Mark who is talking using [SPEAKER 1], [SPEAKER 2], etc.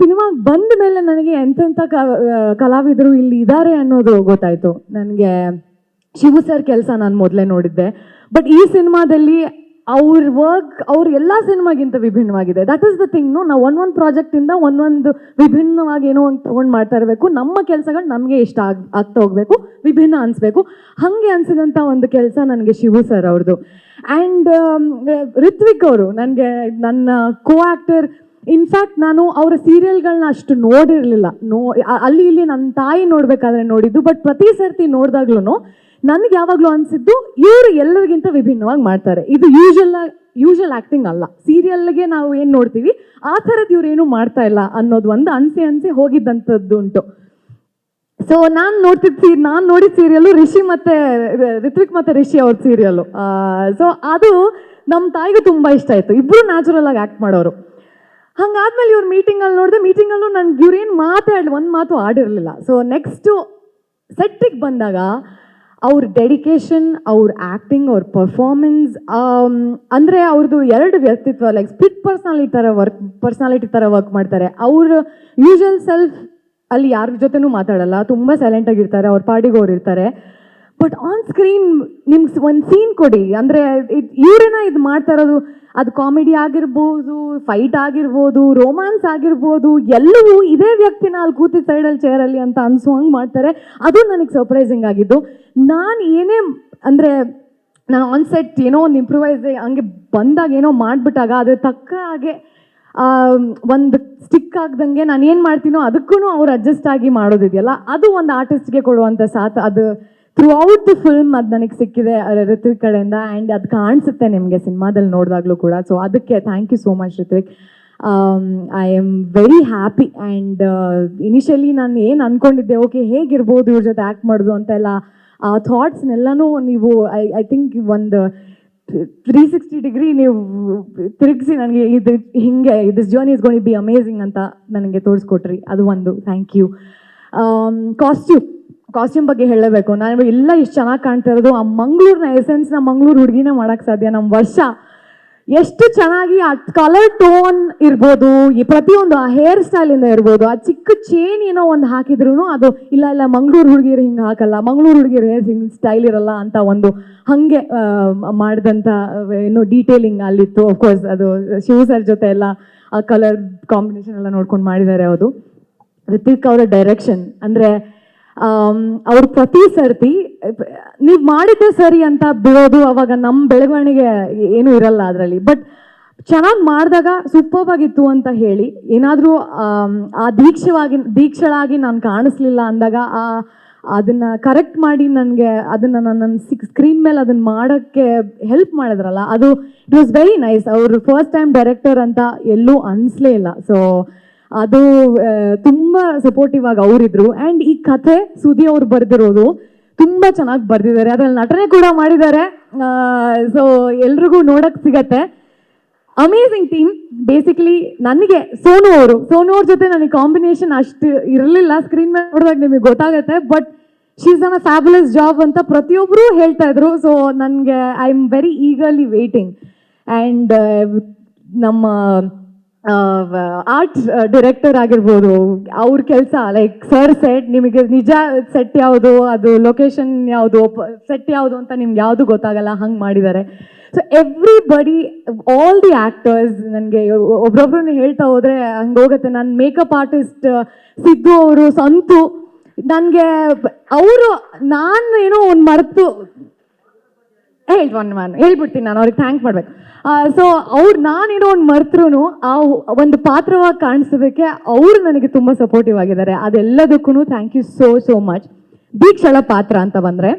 [SPEAKER 1] ಸಿನಿಮಾಗೆ ಬಂದ ಮೇಲೆ ನನಗೆ ಎಂತೆಂಥ ಕಲಾವಿದರು ಇಲ್ಲಿ ಇದ್ದಾರೆ ಅನ್ನೋದು ಗೊತ್ತಾಯಿತು. ನನಗೆ ಶಿವು ಸರ್ ಕೆಲಸ ನಾನು ಮೊದಲೇ ನೋಡಿದ್ದೆ. ಬಟ್ ಈ ಸಿನಿಮಾದಲ್ಲಿ ಅವ್ರ ವರ್ಕ್ ಅವ್ರ ಎಲ್ಲ ಸಿನಿಮಾಗಿಂತ ವಿಭಿನ್ನವಾಗಿದೆ. That is the thing no ನಾವು ಒಂದೊಂದು ಪ್ರಾಜೆಕ್ಟಿಂದ ಒಂದೊಂದು ವಿಭಿನ್ನವಾಗಿ ಏನೋ ಒಂದು ತೊಗೊಂಡು ಮಾಡ್ತಾ ಇರಬೇಕು. ನಮ್ಮ ಕೆಲಸಗಳು ನಮಗೆ ಇಷ್ಟ ಆಗ್, ಆಗ್ತಾ ಹೋಗಬೇಕು, ವಿಭಿನ್ನ ಅನಿಸ್ಬೇಕು. ಹಾಗೆ ಅನಿಸಿದಂಥ ಒಂದು ಕೆಲಸ ನನಗೆ ಶಿವು ಸರ್ ಅವ್ರದ್ದು ಆ್ಯಂಡ್ ರಿತ್ವಿಕ್ ಅವರು, ನನಗೆ ನನ್ನ ಕೋ ಆ್ಯಕ್ಟರ್ ಇನ್ಫ್ಯಾಕ್ಟ್ ನಾನು ಅವರ ಸೀರಿಯಲ್ಗಳನ್ನ ಅಷ್ಟು ನೋಡಿರಲಿಲ್ಲ. ನೋ ಅಲ್ಲಿ ಇಲ್ಲಿ ನನ್ನ ತಾಯಿ ನೋಡಬೇಕಾದ್ರೆ ನೋಡಿದ್ದು ಬಟ್ ಪ್ರತಿ ಸರ್ತಿ ನೋಡಿದಾಗ್ಲೂ ನನಗೆ ಯಾವಾಗಲೂ ಅನಿಸಿದ್ದು ಇವರು ಎಲ್ಲರಿಗಿಂತ ವಿಭಿನ್ನವಾಗಿ ಮಾಡ್ತಾರೆ. ಇದು ಯೂಶಲ್ ಯೂಶಲ್ ಆ್ಯಕ್ಟಿಂಗ್ ಅಲ್ಲ. ಸೀರಿಯಲ್ಗೆ ನಾವು ಏನು ನೋಡ್ತೀವಿ, ಆ ಥರದ್ದು ಇವರೇನು ಮಾಡ್ತಾ ಇಲ್ಲ ಅನ್ನೋದು ಒಂದು ಅನ್ಸಿ ಅನ್ಸಿ ಹೋಗಿದ್ದಂಥದ್ದು ಉಂಟು. ಸೊ ನಾನು ನೋಡ್ತಿದ್ದ ಸೀ ನಾನು ನೋಡಿದ ಸೀರಿಯಲ್ಲು ರಿಷಿ ಮತ್ತು, ರಿತ್ವಿಕ್ ಮತ್ತು ರಿಷಿ ಅವ್ರ ಸೀರಿಯಲ್ಲು ಸೊ ಅದು ನಮ್ಮ ತಾಯಿಗೂ ತುಂಬ ಇಷ್ಟ ಆಯಿತು. ಇಬ್ಬರು ನ್ಯಾಚುರಲ್ ಆಗಿ ಆ್ಯಕ್ಟ್ ಮಾಡೋರು. ಹಂಗಾದ್ಮೇಲೆ ಇವ್ರ ಮೀಟಿಂಗಲ್ಲಿ ನೋಡಿದೆ ಮೀಟಿಂಗಲ್ಲೂ ನನ್ಗೆ ಇವ್ರೇನು ಮಾತಾಡಲಿ, ಒಂದು ಮಾತು ಆಡಿರಲಿಲ್ಲ. ಸೊ ನೆಕ್ಸ್ಟು ಸೆಟ್ಟಿಗೆ ಬಂದಾಗ ಅವ್ರ ಡೆಡಿಕೇಶನ್ ಅವ್ರ ಆ್ಯಕ್ಟಿಂಗ್ ಅವ್ರ ಪರ್ಫಾರ್ಮೆನ್ಸ್ ಅಂದರೆ ಅವ್ರದ್ದು ಎರಡು ವ್ಯಕ್ತಿತ್ವ ಲೈಕ್ ಸ್ಪಿಟ್ ಪರ್ಸ್ನಾಲಿಟಿ ಥರ ವರ್ಕ್ ಪರ್ಸ್ನಾಲಿಟಿ ಥರ ವರ್ಕ್ ಮಾಡ್ತಾರೆ. ಅವ್ರ ಯೂಶಲ್ ಸೆಲ್ಫ್ ಅಲ್ಲಿ ಯಾರ ಜೊತೆನೂ ಮಾತಾಡಲ್ಲ, ತುಂಬ ಸೈಲೆಂಟಾಗಿರ್ತಾರೆ ಅವ್ರ ಪಾಡಿಗೆ ಅವ್ರು ಇರ್ತಾರೆ. ಬಟ್ ಆನ್ ಸ್ಕ್ರೀನ್ ನಿಮ್ಗೆ ಒಂದು ಸೀನ್ ಕೊಡಿ. ಅಂದರೆ ಇವರೇನ ಇದು ಮಾಡ್ತಾ ಇರೋದು, ಅದು ಕಾಮಿಡಿ ಆಗಿರ್ಬೋದು ಫೈಟ್ ಆಗಿರ್ಬೋದು ರೋಮ್ಯಾನ್ಸ್ ಆಗಿರ್ಬೋದು, ಎಲ್ಲವೂ ಇದೇ ವ್ಯಕ್ತಿನ ಅಲ್ಲಿ ಕೂತಿದ್ದ ಸೈಡಲ್ಲಿ ಚೇರಲ್ಲಿ ಅಂತ ಅನ್ಸುವಂಗೆ ಹಂಗೆ ಮಾಡ್ತಾರೆ. ಅದು ನನಗೆ ಸರ್ಪ್ರೈಸಿಂಗ್ ಆಗಿದ್ದು. ನಾನು ಏನೇ ಅಂದರೆ ನಾನು ಆನ್ ಸೆಟ್ ಏನೋ ಒಂದು ಇಂಪ್ರೂವೈಸ್ ಹಂಗೆ ಬಂದಾಗ ಏನೋ ಮಾಡಿಬಿಟ್ಟಾಗ ಅದ್ರ ತಕ್ಕ ಹಾಗೆ ಒಂದು ಸ್ಟಿಕ್ ಆಗ್ದಂಗೆ ನಾನು ಏನು ಮಾಡ್ತೀನೋ ಅದಕ್ಕೂ ಅವ್ರು ಅಡ್ಜಸ್ಟ್ ಆಗಿ ಮಾಡೋದಿದೆಯಲ್ಲ. ಅದು ಒಂದು ಆರ್ಟಿಸ್ಟ್ಗೆ ಕೊಡುವಂಥ ಸಾಥ್ ಅದು ಥ್ರೂ ಔಟ್ ದ ಫಿಲ್ಮ್ ಅದು ನನಗೆ ಸಿಕ್ಕಿದೆ ಋತ್ವಿಕ್ ಕಡೆಯಿಂದ ಆ್ಯಂಡ್ ಅದು ಕಾಣಿಸುತ್ತೆ ನಿಮಗೆ ಸಿನಿಮಾದಲ್ಲಿ ನೋಡಿದಾಗಲೂ ಕೂಡ. ಸೊ ಅದಕ್ಕೆ thank you so much Rithvik. I am very happy and initially ನಾನು ಏನು ಅಂದ್ಕೊಂಡಿದ್ದೆ ಓಕೆ ಹೇಗಿರ್ಬೋದು ಇವ್ರ ಜೊತೆ ಆ್ಯಕ್ಟ್ ಮಾಡೋದು ಅಂತೆಲ್ಲ, ಆ ಥಾಟ್ಸ್ನೆಲ್ಲನೂ ನೀವು ಐ ಐ ಥಿಂಕ್ ಒಂದು ತ್ರೀ ಸಿಕ್ಸ್ಟಿ ಡಿಗ್ರಿ ನೀವು ತಿರುಗಿಸಿ ನನಗೆ ಇದು ಹಿಂಗೆ this journey is gonna be amazing ಅಂತ ನನಗೆ ತೋರಿಸ್ಕೊಟ್ರಿ. ಅದು ಒಂದು ಥ್ಯಾಂಕ್ ಯು ಕಾಸ್ಟ್ಯೂಮ್ ಕಾಸ್ಟ್ಯೂಮ್ ಬಗ್ಗೆ ಹೇಳಬೇಕು. ನಾನು ಎಲ್ಲ ಇಷ್ಟು ಚೆನ್ನಾಗಿ ಕಾಣ್ತಾ ಇರೋದು ಆ ಮಂಗಳೂರಿನ ಎಸೆನ್ಸ್ನ ಮಂಗಳೂರು ಹುಡುಗಿನೇ ಮಾಡೋಕ್ಕೆ ಸಾಧ್ಯ ನಮ್ಮ ವರ್ಷ. ಎಷ್ಟು ಚೆನ್ನಾಗಿ ಆ ಕಲರ್ ಟೋನ್ ಇರ್ಬೋದು, ಈ ಪ್ರತಿಯೊಂದು ಆ ಹೇರ್ ಸ್ಟೈಲಿಂದ ಇರ್ಬೋದು, ಆ ಚಿಕ್ಕ ಚೇನ್ ಏನೋ ಒಂದು ಹಾಕಿದ್ರು ಅದು ಇಲ್ಲ ಇಲ್ಲ ಮಂಗಳೂರು ಹುಡುಗಿರು ಹಿಂಗೆ ಹಾಕಲ್ಲ, ಮಂಗಳೂರು ಹುಡುಗಿರು ಹೇರ್ ಹಿಂಗೆ ಸ್ಟೈಲ್ ಇರಲ್ಲ ಅಂತ ಒಂದು ಹಾಗೆ ಮಾಡಿದಂಥ ಏನು ಡೀಟೇಲಿಂಗ್ ಅಲ್ಲಿತ್ತು. ಅಫ್ಕೋರ್ಸ್ ಅದು ಶಿವ ಸರ್ ಜೊತೆ ಎಲ್ಲ ಆ ಕಲರ್ ಕಾಂಬಿನೇಷನ್ ಎಲ್ಲ ನೋಡ್ಕೊಂಡು ಮಾಡಿದ್ದಾರೆ ಅದು ರಿತಿಕ್ ಅವರ ಡೈರೆಕ್ಷನ್ ಅಂದರೆ ಅವ್ರ ಪ್ರತಿ ಸರ್ತಿ, ನೀವು ಮಾಡಿದ್ದೆ ಸರಿ ಅಂತ ಬಿಡೋದು ಅವಾಗ ನಮ್ಮ ಬೆಳವಣಿಗೆ ಏನೂ ಇರಲ್ಲ ಅದರಲ್ಲಿ. ಬಟ್ ಚೆನ್ನಾಗಿ ಮಾಡಿದಾಗ ಸೂಪರ್ ಆಗಿತ್ತು ಅಂತ ಹೇಳಿ, ಏನಾದರೂ ಆ ದೀಕ್ಷವಾಗಿ, ದೀಕ್ಷಳಾಗಿ ನಾನು ಕಾಣಿಸ್ಲಿಲ್ಲ ಅಂದಾಗ ಆ, ಅದನ್ನ ಕರೆಕ್ಟ್ ಮಾಡಿ ನನಗೆ ಅದನ್ನು ನನ್ನ ಸಿಕ್ ಸ್ಕ್ರೀನ್ ಮೇಲೆ ಅದನ್ನು ಮಾಡೋಕ್ಕೆ ಹೆಲ್ಪ್ ಮಾಡಿದ್ರಲ್ಲ, ಅದು ಇಟ್ ವಾಸ್ ವೆರಿ ನೈಸ್ ಅವರು ಫಸ್ಟ್ ಟೈಮ್ ಡೈರೆಕ್ಟರ್ ಅಂತ ಎಲ್ಲೂ ಅನಿಸ್ಲೇ ಇಲ್ಲ. ಸೊ ಅದು ತುಂಬ ಸಪೋರ್ಟಿವ್ ಆಗಿ ಅವರಿದ್ರು. ಆ್ಯಂಡ್ ಈ ಕಥೆ ಸುದಿ ಅವ್ರು ಬರೆದಿರೋದು ತುಂಬ ಚೆನ್ನಾಗಿ ಬರೆದಿದ್ದಾರೆ. ಅದರಲ್ಲಿ ನಟನೆ ಕೂಡ ಮಾಡಿದ್ದಾರೆ. ಸೊ ಎಲ್ರಿಗೂ ನೋಡೋಕ್ಕೆ ಸಿಗತ್ತೆ. ಅಮೇಝಿಂಗ್ ಟೀಮ್ ಬೇಸಿಕಲಿ ನನಗೆ ಸೋನು ಅವರು, ಸೋನು ಅವ್ರ ಜೊತೆ ನನಗೆ ಕಾಂಬಿನೇಷನ್ ಅಷ್ಟು ಇರಲಿಲ್ಲ. ಸ್ಕ್ರೀನ್ ಮೇಲೆ ನೋಡಿದಾಗ ನಿಮಗೆ ಗೊತ್ತಾಗುತ್ತೆ but she's done a fabulous job ಅಂತ ಪ್ರತಿಯೊಬ್ಬರು ಹೇಳ್ತಾ ಇದ್ರು. ಸೊ ನನಗೆ I am very eagerly waiting and ನಮ್ಮ ಆರ್ಟ್ ಡೈರೆಕ್ಟರ್ ಆಗಿರ್ಬೋದು, ಅವ್ರ ಕೆಲಸ ಲೈಕ್ ಸರ್ ಸೆಟ್ ನಿಮಗೆ ನಿಜ ಸೆಟ್ ಯಾವುದು, ಅದು ಲೊಕೇಶನ್ ಯಾವುದು ಸೆಟ್ ಯಾವುದು ಅಂತ ನಿಮ್ಗೆ ಯಾವುದು ಗೊತ್ತಾಗಲ್ಲ, ಹಂಗೆ ಮಾಡಿದ್ದಾರೆ. So everybody all the actors ನನಗೆ ಒಬ್ರೊಬ್ರನ್ನ ಹೇಳ್ತಾ ಹೋದರೆ ಹಂಗೆ ಹೋಗುತ್ತೆ. ನನ್ನ ಮೇಕಪ್ ಆರ್ಟಿಸ್ಟ್ ಸಿದ್ದು ಅವರು, ಸಂತು, ನನಗೆ ಅವರು, ನಾನು ಏನೋ ಒಂದು ಮರೆತು ಹೇಳಿ ಒಂದು ನಾನು ಹೇಳ್ಬಿಡ್ತೀನಿ ನಾನು, ಅವ್ರಿಗೆ ಥ್ಯಾಂಕ್ ಮಾಡ್ಬೇಕು. ಸೊ ಅವ್ರು ನಾನೇನೋ ಒಂದು ಮರ್ತೃನು, ಆ ಒಂದು ಪಾತ್ರವಾಗಿ ಕಾಣಿಸೋದಕ್ಕೆ ಅವರು ನನಗೆ ತುಂಬ ಸಪೋರ್ಟಿವ್ ಆಗಿದ್ದಾರೆ. ಅದೆಲ್ಲದಕ್ಕೂ thank you so so much ದೀಕ್ಷಳ ಪಾತ್ರ ಅಂತ ಬಂದರೆ